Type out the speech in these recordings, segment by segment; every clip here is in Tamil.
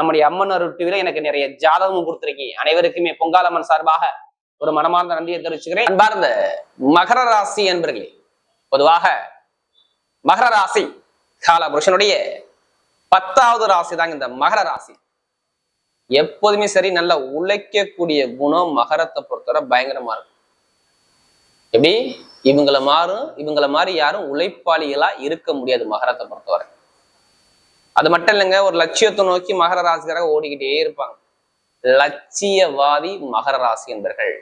நம்முடைய அம்மன் அருள் டிவில எனக்கு நிறைய ஜாதகமும் கொடுத்துருக்கீங்க. அனைவருக்குமே பொங்காலம்மன் சார்பாக ஒரு மனமார்ந்த நன்றியை தெரிவிச்சுக்கிறேன். அன்பார்ந்த மகர ராசி என்பர்களே பொதுவாக மகர ராசி கால புருஷனுடைய பத்தாவது ராசி தாங்க இந்த மகர ராசி. எப்போதுமே சரி நல்லா உழைக்கக்கூடிய குணம் மகரத்தை பொறுத்தவரை பயங்கரமா இருக்கும். எப்படி? இவங்கள மாறும் இவங்கள மாதிரி யாரும் உழைப்பாளிகளா இருக்க முடியாது மகரத்தை பொறுத்தவரை. அது மட்டும் இல்லைங்க ஒரு லட்சியத்தை நோக்கி மகர ராசிக்காரங்க ஓடிக்கிட்டே இருப்பாங்க. லட்சியவாதி மகர ராசி என்பர்கள்.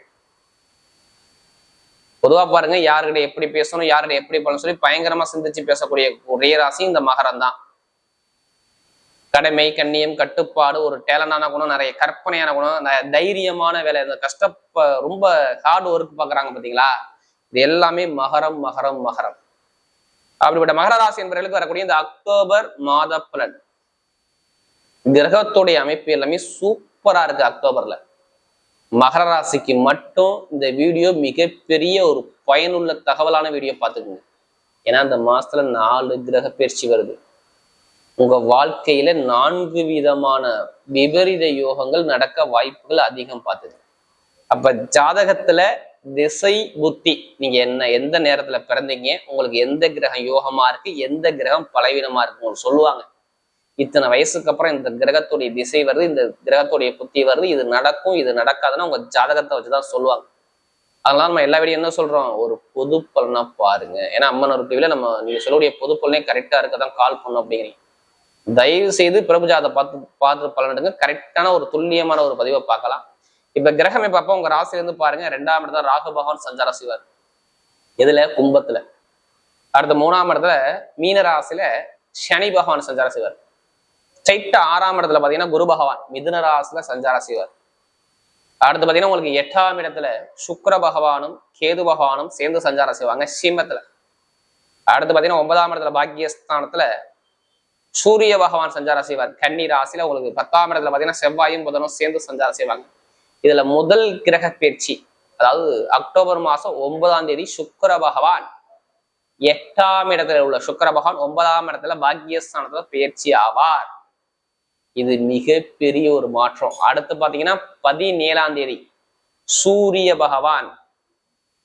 பொதுவா பாருங்க யாருக்கிட்ட எப்படி பேசணும் யாருக்கிட்ட எப்படி பண்ணணும் சொல்லி பயங்கரமா சிந்திச்சு பேசக்கூடிய ஒரே ராசி இந்த மகரம் தான். கடமை கண்ணியம் கட்டுப்பாடு ஒரு டேலண்டான குணம் நிறைய கற்பனையான குணம் தைரியமான வேலை இந்த கஷ்டப்ப ரொம்ப ஹார்ட் ஒர்க் பாக்குறாங்க பாத்தீங்களா? இது எல்லாமே மகரம் மகரம் மகரம். அப்படிப்பட்ட மகராசி என்பவர்களுக்கு வரக்கூடிய இந்த அக்டோபர் மாத பலன். கிரகத்துடைய அமைப்பு எல்லாமே சூப்பரா இருக்கு அக்டோபர்ல. மகர ராசிக்கு மட்டும் இந்த வீடியோ மிகப்பெரிய ஒரு பயனுள்ள தகவலான வீடியோ பார்த்துக்குங்க. ஏன்னா அந்த மாசத்துல நாலு கிரக பயிற்சி வருது. உங்க வாழ்க்கையில நான்கு விதமான விபரீத யோகங்கள் நடக்க வாய்ப்புகள் அதிகம் பார்த்துது அப்ப ஜாதகத்துல திசை புத்தி. நீங்க என்ன எந்த நேரத்துல பிறந்தீங்க உங்களுக்கு எந்த கிரகம் யோகமா இருக்கு எந்த கிரகம் பலவீனமா இருக்கு உங்களுக்கு சொல்லுவாங்க. இத்தனை வயசுக்கு அப்புறம் இந்த கிரகத்துடைய திசை வருது இந்த கிரகத்துடைய புத்தி வருது இது நடக்கும் இது நடக்காதுன்னா உங்க ஜாதகத்தை வச்சுதான் சொல்லுவாங்க. அதனால நம்ம எல்லா வீடியும் என்ன சொல்றோம்? ஒரு பொது பலனா பாருங்க. ஏன்னா அம்மன் ஒரு டிவில நம்ம நீங்க சொல்லக்கூடிய பொது பலனே கரெக்டா இருக்கதான் கால் பண்ணும் அப்படிங்கிறீங்க. தயவு செய்து பிரபு ஜாதகத்தை பார்த்து பார்த்து பலன் எடுங்க. கரெக்டான ஒரு துல்லியமான ஒரு பதிவை பார்க்கலாம். இப்ப கிரகமே பார்ப்போம் உங்க ராசில இருந்து பாருங்க. ரெண்டாம் இடத்துல ராகு பகவான் சஞ்சார சிவர் எதுல? கும்பத்துல. அடுத்த மூணாம் இடத்துல மீன ராசியில சனி பகவான் சஞ்சார சிவர் சைட்ட ஆறாம் இடத்துல பாத்தீங்கன்னா குரு பகவான் மிதுன ராசியில சஞ்சார சிவர் அடுத்து பாத்தீங்கன்னா உங்களுக்கு எட்டாம் இடத்துல சுக்கர பகவானும் கேது பகவானும் சேர்ந்து சஞ்சாரம் செய்வாங்க சிம்மத்துல. அடுத்து பாத்தீங்கன்னா ஒன்பதாம் இடத்துல பாக்கியஸ்தானத்துல சூரிய பகவான் சஞ்சாரம் செய்வார். கன்னி ராசியில உங்களுக்கு பத்தாம் இடத்துல பாத்தீங்கன்னா செவ்வாயும் புதனும் சேர்ந்து சஞ்சாரம் செய்வாங்க. இதுல முதல் கிரக பயிற்சி அதாவது அக்டோபர் மாசம் ஒன்பதாம் தேதி சுக்கர பகவான் எட்டாம் இடத்துல உள்ள சுக்கர பகவான் ஒன்பதாம் இடத்துல பாக்கியஸ்தானத்துல பயிற்சி ஆவார். இது மிகப்பெரிய ஒரு மாற்றம். அடுத்து பாத்தீங்கன்னா பதினேழாம் தேதி சூரிய பகவான்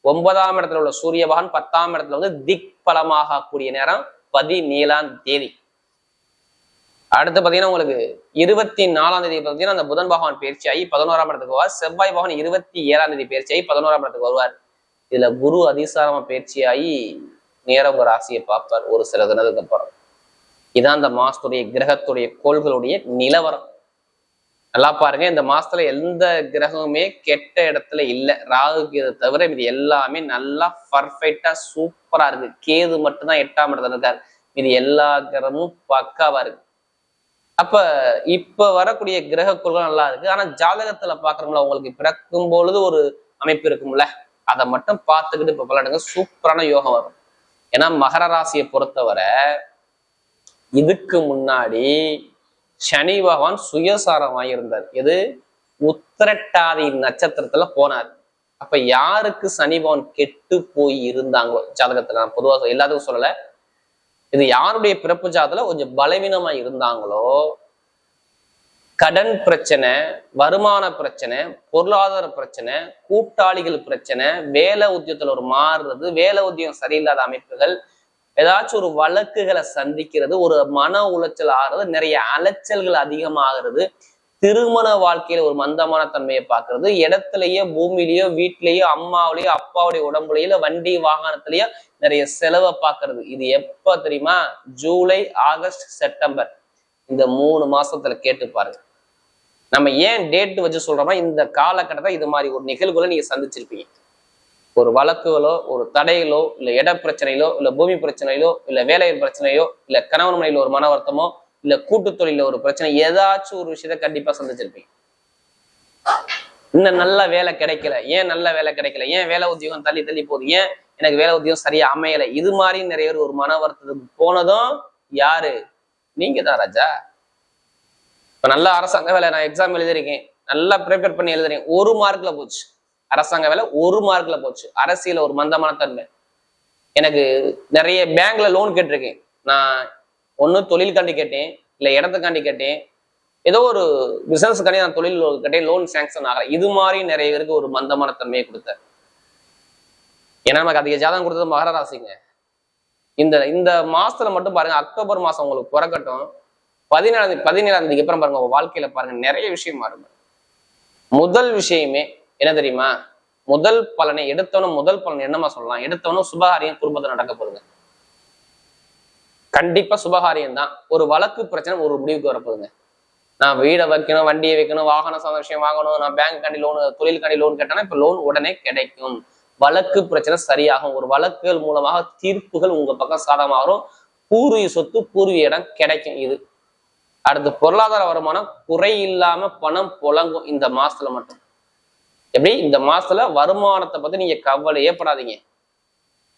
ஒன்பதாம் இடத்துல உள்ள சூரிய பகவான் பத்தாம் இடத்துல வந்து திக் பலமாக கூடிய நேரம் பதினேழாம் தேதி. அடுத்து பாத்தீங்கன்னா உங்களுக்கு இருபத்தி நாலாம் தேதி பார்த்தீங்கன்னா அந்த புதன் பகவான் பயிற்சி ஆகி பதினோராம் இடத்துக்கு வருவார். செவ்வாய் பகவான் இருபத்தி ஏழாம் தேதி பயிற்சி ஆகி பதினோராம் இடத்துக்கு வருவார். இதுல குரு அதிசாரமா பயிற்சி ஆகி நேர ராசியை பார்ப்பார் ஒரு சில தினத்துக்கு அப்புறம். இதான் அந்த மாசத்துடைய கிரகத்துடைய கோள்களுடைய நிலவரம். நல்லா பாருங்க இந்த மாசத்துல எந்த கிரகமுமே கெட்ட இடத்துல இல்லை. ராகுக்கு இதை தவிர இது எல்லாமே நல்லா பர்ஃபெக்டா சூப்பரா இருக்கு. கேது மட்டும்தான் எட்டாம் இடத்துல இருக்காரு. இது எல்லா கிரகமும் பக்காவா இருக்கு. அப்ப இப்ப வரக்கூடிய கிரக கொள்கை நல்லா இருக்கு. ஆனா ஜாதகத்துல பாக்குறோம்ல உங்களுக்கு பிறக்கும் பொழுது ஒரு அமைப்பு இருக்கும்ல? அதை மட்டும் பார்த்துக்கிட்டு இப்ப பலனுங்க. சூப்பரான யோகம் வரும். ஏன்னா மகர ராசியை பொறுத்தவரை இதுக்கு முன்னாடி சனி பகவான் சுயசாரம் வாங்கியிருந்தார். எது? உத்திரட்டாதி நட்சத்திரத்துல போனார். அப்ப யாருக்கு சனி பகவான் கெட்டு போய் இருந்தாங்களோ? ஜாதகத்துல நான் பொதுவாக எல்லாத்துக்கும் சொல்லலை. இது யாருடைய பிறப்பு ஜாதத்துல கொஞ்சம் பலவீனமா இருந்தாங்களோ கடன் பிரச்சனை வருமான பிரச்சனை பொருளாதார பிரச்சனை கூட்டாளிகள் பிரச்சனை வேலை உத்தியத்தில் ஒரு மாறுறது வேலை உத்தியம் சரியில்லாத அமைப்புகள் ஏதாச்சும் ஒரு வழக்குகளை சந்திக்கிறது ஒரு மன உளைச்சல் ஆகிறது நிறைய அலைச்சல்கள் அதிகமாகிறது. திருமண வாழ்க்கையில ஒரு மந்தமான தன்மையை பார்க்கறது. இடத்துலயோ பூமியிலயோ வீட்லயோ அம்மாவிலயோ அப்பாவுடைய உடம்புலயோ இல்ல வண்டி வாகனத்திலயோ நிறைய செலவை பார்க்கறது. இது எப்ப தெரியுமா? July August September. இந்த மூணு மாசத்துல கேட்டு பாருங்க. நம்ம ஏன் டேட் வச்சு சொல்றோம்னா இந்த காலகட்டத்தை இது மாதிரி ஒரு நிகழ்வுகளை நீங்க சந்திச்சிருப்பீங்க. ஒரு வழக்குகளோ ஒரு தடைகளோ இல்ல இட பிரச்சனையிலோ இல்ல பூமி பிரச்சனையிலோ இல்ல வேலை பிரச்சனையோ இல்ல கணவன் மனையில ஒரு மன வருத்தமோ இல்ல கூட்டு தொழில ஒரு பிரச்சனை ஏதாச்சும் ஒரு விஷயத்த கண்டிப்பா சந்திச்சிருப்பீங்க. இன்னும் நல்ல வேலை கிடைக்கல ஏன் நல்ல வேலை கிடைக்கல ஏன் வேலை உத்தியோகம் தள்ளி தள்ளி போகுது ஏன் எனக்கு வேலை உத்தியோகம் சரியா அமையல இது மாதிரி நிறைய பேர் ஒரு மன வருத்தத்துக்கு போனதும் யாரு? நீங்க தான் ராஜா. இப்ப நல்ல அரசாங்க வேலை நான் எக்ஸாம் எழுதிருக்கேன் நல்லா ப்ரிப்பேர் பண்ணி எழுதுறேன். ஒரு மார்க்ல போச்சு. அரசாங்க வேலை ஒரு மார்க்ல போச்சு. அரசியல ஒரு மந்தமான தன்மை. எனக்கு நிறைய பேங்க்ல லோன் கேட்டிருக்கேன். நான் ஒண்ணு தொழிலுக்காண்டி கேட்டேன் இல்ல இடத்துக்காண்டி கேட்டேன். ஏதோ ஒரு பிசினஸ்க்காண்டி நான் தொழில் கேட்டேன் லோன் சேங்ஷன் ஆகல. இது மாதிரி நிறைய பேருக்கு ஒரு மந்தமான தன்மையை கொடுத்தார் ஏன்னா நமக்கு அதிக ஜாதகம் கொடுத்தது மகர ராசிங்க. இந்த இந்த மாசத்துல மட்டும் பாருங்க அக்டோபர் மாசம் உங்களுக்கு பிறக்கட்டும். பதினேழாம் தேதி பதினேழாம் தேதிக்கு அப்புறம் பாருங்க உங்க வாழ்க்கையில பாருங்க நிறைய விஷயம் மாறும் முதல் விஷயமே என்ன தெரியுமா? முதல் பலனை எடுத்தவனும் முதல் பலன் என்னமா சொல்லலாம்? எடுத்தவனும் சுபகாரியம் குடும்பத்தில் நடக்க போதுங்க கண்டிப்பா சுபகாரியம் தான் ஒரு வழக்கு பிரச்சனை ஒரு முடிவுக்கு வரப்போகுதுங்க. நான் வீடை வைக்கணும் வண்டியை வைக்கணும் வாகன சந்தர்ஷம் வாங்கணும் நான் பேங்க் காண்டி லோன் தொழிலுக்காண்டி லோன் கேட்டேன்னா இப்ப லோன் உடனே கிடைக்கும். வழக்கு பிரச்சனை சரியாகும். ஒரு வழக்குகள் மூலமாக தீர்ப்புகள் உங்க பக்கம் சாதகமாகும். பூர்வீக சொத்து பூர்வீக இடம் கிடைக்கும் இது. அடுத்து பொருளாதார வருமானம் குறை இல்லாம பணம் புழங்கும் இந்த மாசத்துல மட்டும். எப்படி? இந்த மாசத்துல வருமானத்தை பத்தி நீங்க கவலையே படாதீங்க.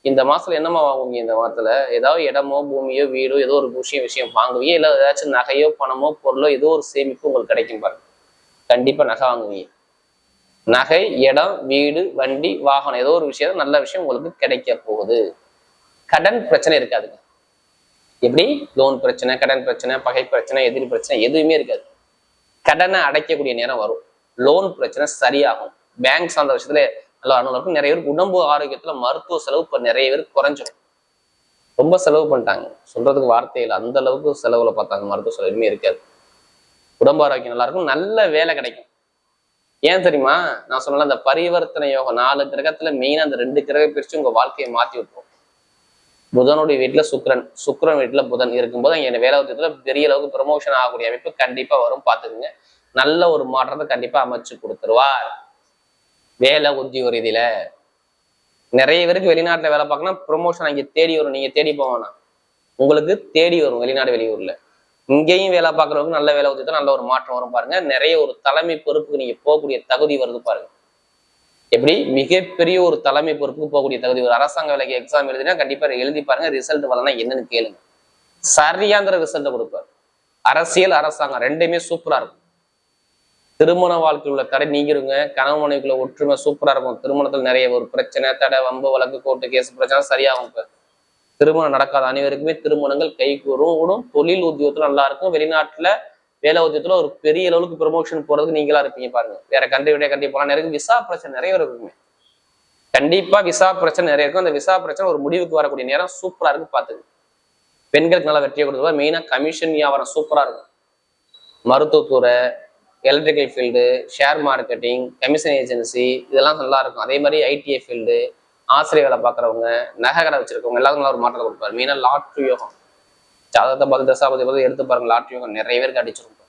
இந்த மாசத்துல என்னமா வாங்குவீங்க இந்த மாதத்துல ஏதாவது இடமோ பூமியோ வீடோ ஏதோ ஒரு விஷயம் விஷயம் வாங்குவீங்க? இல்லை ஏதாச்சும் நகையோ பணமோ பொருளோ ஏதோ ஒரு சேமிப்பு உங்களுக்கு கிடைக்கும் பாருங்க. கண்டிப்பா நகை வாங்குவீங்க. நகை இடம் வீடு வண்டி வாகனம் ஏதோ ஒரு விஷயம் நல்ல விஷயம் உங்களுக்கு கிடைக்க போகுது. கடன் பிரச்சனை இருக்காதுங்க எப்படி? லோன் பிரச்சனை கடன் பிரச்சனை பகை பிரச்சனை எதிரி பிரச்சனை எதுவுமே இருக்காது. கடனை அடைக்கக்கூடிய நேரம் வரும். லோன் பிரச்சனை சரியாகும். பேங்க் சார்ந்த விஷயத்துல நல்லா இருக்கும் நிறைய பேருக்கு உடம்பு ஆரோக்கியத்துல மருத்துவ செலவு இப்ப நிறைய பேருக்கு குறைஞ்சிடும் ரொம்ப செலவு பண்ணிட்டாங்க. சொல்றதுக்கு வார்த்தை இல்லை. அந்த அளவுக்கு செலவுல பார்த்தாங்க. மருத்துவ செலவு எதுவுமே இருக்காது. உடம்பு ஆரோக்கியம் நல்லா இருக்கும். நல்ல வேலை கிடைக்கும். ஏன் தெரியுமா? நான் சொன்னல அந்த பரிவர்த்தனை யோகம் நாலு கிரகத்துல மெயினா அந்த ரெண்டு கிரகம் பிரிச்சு உங்க வாழ்க்கையை மாத்தி விட்டுரும். புதனுடைய வீட்டுல சுக்ரன் சுக்கிரன் வீட்டுல புதன் இருக்கும்போது அங்க வேலை உத்தியத்துல பெரிய அளவுக்கு ப்ரமோஷன் ஆகக்கூடிய அமைப்பு கண்டிப்பா வரும். பாத்துக்குங்க நல்ல ஒரு மாற்றத்தை கண்டிப்பா அமைச்சு கொடுத்துருவார். வேலை உத்தியோக ரீதியில நிறைய பேருக்கு வெளிநாட்டுல வேலை பார்க்கணும் ப்ரொமோஷன் அங்கே தேடி வரும். நீங்க தேடி போவானா உங்களுக்கு தேடி வரும் வெளிநாடு வெளியூர்ல. இங்கேயும் வேலை பார்க்குறவங்க நல்ல வேலை உத்தியத்துல நல்ல ஒரு மாற்றம் வரும் பாருங்க. நிறைய ஒரு தலைமை பொறுப்புக்கு நீங்க போகக்கூடிய தகுதி வருது பாருங்க. எப்படி? மிகப்பெரிய ஒரு தலைமை பொறுப்புக்கு போகக்கூடிய தகுதி ஒரு அரசாங்க வேலைக்கு எக்ஸாம் எழுதினா கண்டிப்பா எழுதி பாருங்க. ரிசல்ட் வரலன்னா என்னன்னு கேளுங்க. சரியாந்திர ரிசல்ட்டை கொடுப்பாரு. அரசியல் அரசாங்கம் ரெண்டுமே சூப்பரா இருக்கும். திருமண வாழ்க்கையில் உள்ள தடை நீங்கிருங்க. கணவன் மனைவிக்குள்ள ஒற்றுமை சூப்பரா இருக்கும். திருமணத்தில் நிறைய ஒரு பிரச்சனை தடை வம்பு வழக்கு கோர்ட்டு கேஸ் பிரச்சனை சரியாகும். இப்போ திருமணம் நடக்காத. அனைவருக்குமே திருமணங்கள் கை கூறும் தொழில் உத்தியோகத்துல நல்லா இருக்கும். வெளிநாட்டுல வேலை உத்தியத்துல ஒரு பெரிய அளவுக்கு ப்ரொமோஷன் போறதுக்கு நீங்களா இருப்பீங்க பாருங்க. வேற கண்ட்ரி விட கண்ட்ரி போலாம் நிறைய விசா பிரச்சனை நிறைய இருக்குமே கண்டிப்பா விசா பிரச்சனை நிறைய இருக்கும். அந்த விசா பிரச்சனை ஒரு முடிவுக்கு வரக்கூடிய நேரம் சூப்பரா இருக்கு பாத்துக்கு பெண்களுக்கு நல்லா வெற்றியை கொடுத்துருவா. மெயினா கமிஷன் வியாபாரம் சூப்பரா இருக்கும். மருத்துவத்துறை electrical field share marketing commission agency இதெல்லாம் நல்லா இருக்கும். அதே மாதிரி ஐடிஐ ஃபீல்டு ஆசிரியர் வேலை பார்க்குறவங்க நகை கடை வச்சிருக்கவங்க எல்லாரும் நல்லா ஒரு மாற்றத்தை கொடுப்பாரு. மெயினாக லாட்ரி யோகம். ஜாதகத்தை பார்த்து தசாபதி பார்த்து எடுத்து பாருங்க லாட்ரி யோகம் நிறைய பேருக்கு அடிச்சிருக்கும்.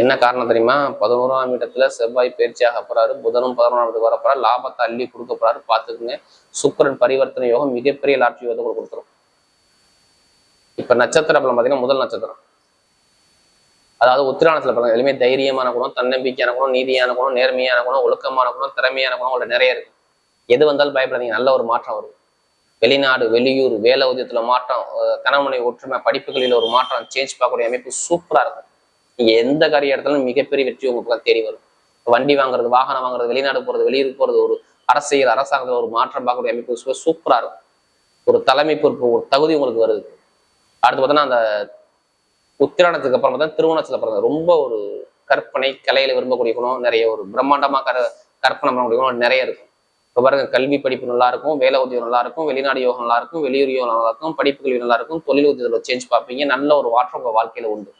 என்ன காரணம் தெரியுமா? பதினோராம் இடத்துல செவ்வாய் பயிற்சியாக போறாரு புதனும் பதினோராம் இடத்துக்கு வர லாபத்தை அள்ளி கொடுக்க போறாரு பார்த்துக்குங்க. சுக்கரன் பரிவர்த்தனை யோகம் மிகப்பெரிய லாட்ரி யோகத்தை கொடுத்துரும். இப்ப நட்சத்திரம் பலம் பார்த்தீங்கன்னா முதல் நட்சத்திரம். அதாவது உத்திராணத்துல பாருங்க எல்லாமே தைரியமான குணம் தன்னம்பிக்கையான குணம் நீதியான குணம் நேர்மையான குணம் ஒழுக்கமான குணம் திறமையான குணம் உள்ள நிறைய இருக்கு. எது வந்தாலும் பயப்படாதீங்க நல்ல ஒரு மாற்றம் வரும். வெளிநாடு வெளியூர் வேலை உதயத்துல மாற்றம் கணவனை ஒற்றுமை படிப்புகளில் ஒரு மாற்றம் சேஞ்ச் பார்க்கக்கூடிய அமைப்பு சூப்பரா இருக்கும். நீங்க எந்த காரிய இடத்துலும் மிகப்பெரிய வெற்றி உங்களுக்கு தேடி வரும். வண்டி வாங்குறது வாகனம் வாங்குறது வெளிநாடு போறது வெளியூர் போறது ஒரு அரசியல் அரசாங்கத்துல ஒரு மாற்றம் பார்க்கக்கூடிய அமைப்பு சூப்பரா இருக்கும். ஒரு தலைமை பொறுப்பு ஒரு தகுதி உங்களுக்கு வருது. அடுத்து பார்த்தோன்னா அந்த உத்திராணத்துக்கு அப்புறம் பார்த்தா திருவோணத்துல பிறந்த ரொம்ப ஒரு கற்பனை கலையில விரும்பக்கூடிய குணம் நிறைய ஒரு பிரம்மாண்டமா கர கற்பனை பண்ணக்கூடிய குணம் நிறைய இருக்கும். இப்போ பாருங்க கல்வி படிப்பு நல்லா இருக்கும் வேலை உதவி நல்லா இருக்கும் வெளிநாடு யோகம் நல்லா இருக்கும் வெளியூர் யோகம் நல்லா இருக்கும் படிப்பு கல்வி நல்லா இருக்கும் தொழில் உதவியில் சேஞ்ச் பார்ப்பீங்க. நல்ல ஒரு மாற்றம் உங்க வாழ்க்கையில உண்டு.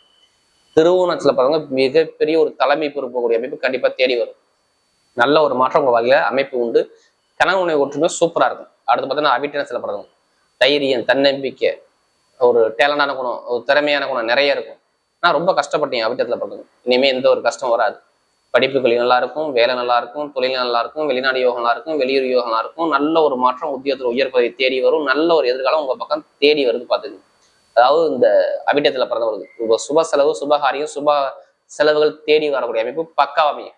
திருவோணத்துல பாருங்க மிகப்பெரிய ஒரு தலைமை பொறுப்பக்கூடிய அமைப்பு கண்டிப்பா தேடி வரும். நல்ல ஒரு மாற்றம் உங்க வாழ்க்கையில அமைப்பு உண்டு. கணவனை ஒற்றுமை சூப்பரா இருக்கும். அடுத்து பார்த்தீங்கன்னா அவிட்டனத்துல பிறந்தவங்க. தைரியம் தன்னம்பிக்கை ஒரு டேலண்டான குணம் ஒரு திறமையான குணம் நிறைய இருக்கும். நான் ரொம்ப கஷ்டப்பட்டேன் அபிட்டத்தில் பிறந்தவங்க இனிமேல் எந்த ஒரு கஷ்டம் வராது. படிப்புகள் நல்லா இருக்கும் வேலை நல்லா இருக்கும் தொழில் நல்லா இருக்கும் வெளிநாடு யோகம் நல்லா இருக்கும் வெளியூர் யோகம் நல்லா இருக்கும். நல்ல ஒரு மாற்றம் உத்தியோகத்தில் உயர் பதவி தேடி வரும். நல்ல ஒரு எதிர்காலம் உங்க பக்கம் தேடி வருது பார்த்துக்கு அதாவது இந்த அபிட்டத்தில் பிறந்தவர்களுக்கு உங்கள் சுப செலவு சுபகாரியம் சுப செலவுகள் தேடி வரக்கூடிய அமைப்பு பக்காவமையும்